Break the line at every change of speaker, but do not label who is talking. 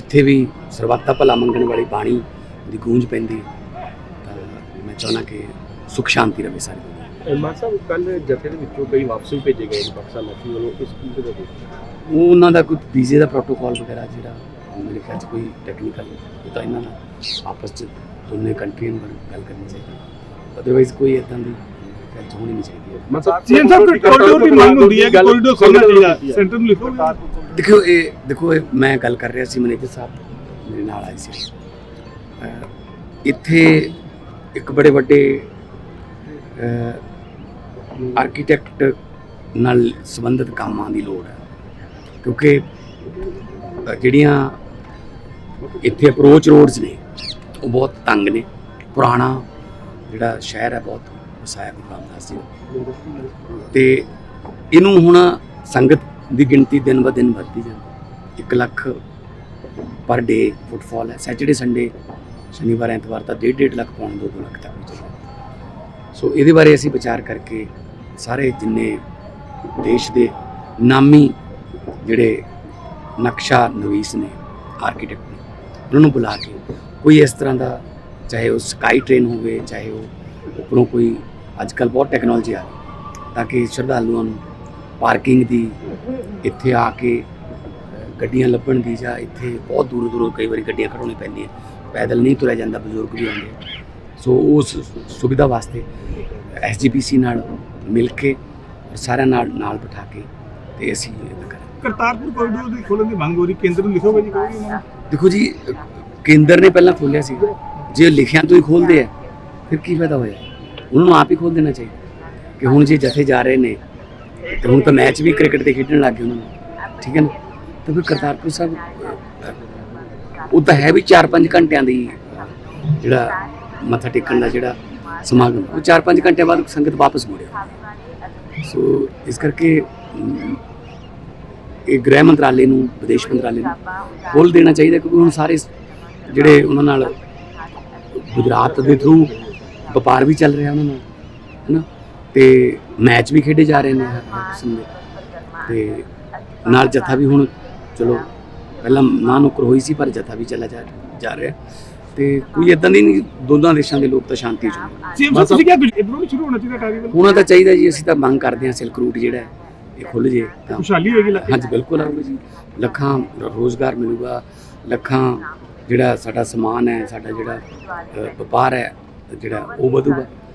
ਜਿੱਥੇ ਵੀ ਸਰਬੱਤਾ ਭਲਾ ਮੰਗਣ ਵਾਲੀ ਬਾਣੀ ਦੀ ਗੂੰਜ ਪੈਂਦੀ ਤਾਂ ਮੈਂ ਚਾਹੁੰਦਾ ਕਿ ਸੁਖ ਸ਼ਾਂਤੀ ਰਵੇ ਸਾਰੀ ਦੁਨੀਆ
ਮਾਨ ਸਾਹਿਬ ਕੱਲ ਜਥੇ ਦੇ ਵਿੱਚੋਂ ਕਈ ਵਾਪਸ ਵੀ ਭੇਜੇ ਗਏ ਨੇ ਪਾਕਿਸਤਾਨ ਨਫੀ ਵੱਲੋਂ ਇਸ ਚੀਜ਼ ਦੇ ਵਿੱਚ
ਉਹ ਉਹਨਾਂ ਦਾ ਕੋਈ ਵੀਜ਼ੇ ਦਾ ਪ੍ਰੋਟੋਕਾਲ ਵਗੈਰਾ ਜਿਹੜਾ ਮੇਰੇ ਖਿਆਲ 'ਚ ਕੋਈ ਟੈਕਨੀਕਲ ਉਹ ਤਾਂ ਇਹਨਾਂ ਨਾਲ ਆਪਸ 'ਚ ਦੋਨੇ ਕੰਟਰੀਆਂ ਨੂੰ ਗੱਲ ਕਰਨੀ ਚਾਹੀਦੀ ਅਦਰਵਾਈਜ਼ ਕੋਈ ਇਦਾਂ ਦੀ ਗੱਲ ਹੋਣੀ ਨਹੀਂ ਚਾਹੀਦੀ।
ਮਤਲਬ
ਸੀਐਮ ਸਾਹਿਬ ਕੋਈ ਕੋਰੀਡੋਰ ਦੀ ਮੰਗ ਹੁੰਦੀ ਹੈ ਕਿ ਕੋਰੀਡੋਰ ਖੋਲ੍ਹਣਾ ਚਾਹੀਦਾ ਸੈਂਟਰ ਨੂੰ ਲਿਖੋ
ਦੇਖੋ ਇਹ ਦੇਖੋ ਇਹ ਮੈਂ ਗੱਲ ਕਰ ਰਿਹਾ ਸੀ ਮੈਨੇਜਰ ਸਾਹਿਬ ਮੇਰੇ ਨਾਲ ਆਏ ਸੀ। ਇੱਥੇ ਇੱਕ ਬੜੇ ਵੱਡੇ ਆਰਕੀਟੈਕਟ ਨਾਲ ਸੰਬੰਧਿਤ ਕੰਮਾਂ ਦੀ ਲੋੜ ਹੈ। ਕਿਉਂਕਿ ਜਿਹੜੀਆਂ ਇੱਥੇ ਅਪਰੋਚ ਰੋਡਸ ਨੇ, ਉਹ ਬਹੁਤ ਤੰਗ ਨੇ। ਪੁਰਾਣਾ ਜਿਹੜਾ ਸ਼ਹਿਰ ਹੈ, ਬਹੁਤ ਵਸਾਇਆ ਗੁਰੂ ਰਾਮਦਾਸ ਜੀ ਤੇ ਇਹਨੂੰ ਹੁਣ ਸੰਗਤ ਦੀ ਗਿਣਤੀ ਦਿਨ ਬ ਦਿਨ ਵੱਧਦੀ ਜਾਂਦੀ 1 ਲੱਖ ਪਰ ਡੇ ਫੁੱਟਫਾਲ ਹੈ। ਸੈਟਰਡੇ ਸੰਡੇ ਸ਼ਨੀਵਾਰ, ਐਤਵਾਰ ਤਾਂ 1.5 ਲੱਖ ਪੌਣ 2 ਲੱਖ ਤੱਕ ਵੀ ਸੋ ਇਹਦੇ ਬਾਰੇ ਅਸੀਂ ਵਿਚਾਰ ਕਰਕੇ ਸਾਰੇ ਜਿੰਨੇ ਦੇਸ਼ ਦੇ ਨਾਮੀ ਜਿਹੜੇ ਨਕਸ਼ਾ ਨਵੀਸ ਨੇ ਆਰਕੀਟੈਕਟ ਨੇ, ਉਹਨਾਂ ਨੂੰ ਬੁਲਾ ਕੇ ਕੋਈ ਇਸ ਤਰ੍ਹਾਂ ਦਾ ਚਾਹੇ ਉਹ ਸਕਾਈ ਟ੍ਰੇਨ ਹੋਵੇ, ਚਾਹੇ ਉਹ ਉੱਪਰੋਂ ਕੋਈ ਅੱਜ ਕੱਲ੍ਹ ਬਹੁਤ ਟੈਕਨੋਲੋਜੀ ਆ ਗਈ ਤਾਂ ਕਿ ਸ਼ਰਧਾਲੂਆਂ ਨੂੰ ਪਾਰਕਿੰਗ ਦੀ ਇੱਥੇ ਆ ਕੇ ਗੱਡੀਆਂ ਲੱਭਣ ਦੀ ਜਾਂ ਇੱਥੇ ਬਹੁਤ ਦੂਰੋਂ ਦੂਰੋਂ ਕਈ ਵਾਰੀ ਗੱਡੀਆਂ ਖੜਾਉਣੀ ਪੈਂਦੀਆਂ। ਪੈਦਲ ਨਹੀਂ ਤੁਰਿਆ ਜਾਂਦਾ ਬਜ਼ੁਰਗ ਵੀ ਆਉਂਦੇ। ਸੋ ਉਸ ਸੁਵਿਧਾ ਵਾਸਤੇ ਐਸਜੀਪੀਸੀ ਨਾਲ ਮਿਲ ਕੇ ਸਾਰਿਆਂ ਨਾਲ ਨਾਲ ਬਿਠਾ ਕੇ ਤੇ ਅਸੀਂ ਇਹ ਕਰਾਂਗੇ।
ਕਰਤਾਰਪੁਰ ਕੋਰੀਡੋਰ ਦੀ ਖੋਲ੍ਹਣ ਦੀ ਮੰਗ ਹੋ ਰਹੀ ਕੇਂਦਰ ਨੂੰ ਲਿਖੋਗੇ ਜੀ ਕੋਈ
ਦੇਖੋ ਜੀ ਕੇਂਦਰ ਨੇ ਪਹਿਲਾਂ ਖੋਲ੍ਹਿਆ ਸੀ। ਜੇ ਲਿਖਿਆ ਤੋਂ ਹੀ ਖੋਲਦੇ ਆ ਫਿਰ ਕੀ ਫਾਇਦਾ ਹੋਇਆ? ਉਹਨਾਂ ਨੂੰ ਆਪ ਹੀ ਖੋਲ ਦੇਣਾ ਚਾਹੀਦਾ ਕਿ ਹੁਣ ਜੇ ਜਥੇ ਜਾ ਰਹੇ ਨੇ ਤੇ ਹੁਣ ਤਾਂ ਮੈਚ ਵੀ ਕ੍ਰਿਕਟ ਤੇ ਖੇਡਣ ਲੱਗ ਗਏ ਉਹਨਾਂ ਨੂੰ। ਠੀਕ ਹੈ ਨਾ? ਤਾਂ ਫਿਰ ਕਰਤਾਰਪੁਰ ਸਾਹਿਬ ਉਹ ਤਾਂ ਹੈ ਵੀ 4-5 ਘੰਟਿਆਂ ਦੀ ਜਿਹੜਾ ਮੱਥਾ ਟੇਕਣ ਦਾ ਜਿਹੜਾ ਸਮਾਗਮ, ਉਹ 4-5 ਘੰਟੇ ਬਾਅਦ ਸੰਗਤ ਵਾਪਸ ਮੁੜਿਆ ਸੋ ਇਸ ਕਰਕੇ ਇਹ ਗ੍ਰਹਿ ਮੰਤਰਾਲੇ ਨੂੰ, ਵਿਦੇਸ਼ ਮੰਤਰਾਲੇ ਨੂੰ ਖੋਲ ਦੇਣਾ ਚਾਹੀਦਾ ਕਿਉਂਕਿ ਹੁਣ ਸਾਰੇ ਜਿਹੜੇ ਉਹਨਾਂ ਨਾਲ ਗੁਜਰਾਤ ਦੇ ਥਰੂ ਵਪਾਰ ਵੀ ਚੱਲ ਰਿਹਾ ਉਹਨਾਂ ਨਾਲ ਹੈਨਾ ਤੇ ਮੈਚ ਵੀ ਖੇਡੇ ਜਾ ਰਹੇ ਨੇ ਹਰ ਹਰ ਕਿਸਮ ਦੇ। ਤੇ ਨਾਲ ਜਥਾ ਵੀ ਹੁਣ ਚਲੋ ਪਹਿਲਾਂ ਨਾ ਨੁਕਰ ਹੋਈ ਸੀ ਪਰ ਜਥਾ ਵੀ ਚੱਲਾ ਜਾ ਜਾ ਰਿਹਾ। ਤੇ ਕੋਈ ਇਦਾਂ ਦੀ ਨਹੀਂ ਦੋਨਾਂ ਦੇਸ਼ਾਂ ਦੇ ਲੋਕ ਤਾਂ ਸ਼ਾਂਤੀ
ਸੀਐਮ ਸਾਹਿਬ ਤੁਸੀਂ ਕਿਹਾ ਇਧਰੋਂ ਸ਼ੁਰੂ ਹੋਣਾ ਚਾਹੀਦਾ ਟਾਈਮ
ਹੋਣਾ ਤਾਂ ਚਾਹੀਦਾ ਜੀ ਅਸੀਂ ਤਾਂ ਮੰਗ ਕਰਦੇ ਹਾਂ ਸਿਲਕ ਰੂਟ ਜਿਹੜਾ ਇਹ ਖੁੱਲ ਜੇ ਤਾਂ।
ਖੁਸ਼ਹਾਲੀ ਹੋਏਗੀ 'ਚ।
ਹਾਂਜੀ ਬਿਲਕੁਲ ਆਊਗਾ ਜੀ। ਲੱਖਾਂ ਰੋਜ਼ਗਾਰ ਮਿਲੂਗਾ ਲੱਖਾਂ ਜਿਹੜਾ ਸਾਡਾ ਸਮਾਨ ਹੈ ਸਾਡਾ ਜਿਹੜਾ ਵਪਾਰ ਹੈ ਜਿਹੜਾ ਉਹ ਵਧੂਗਾ।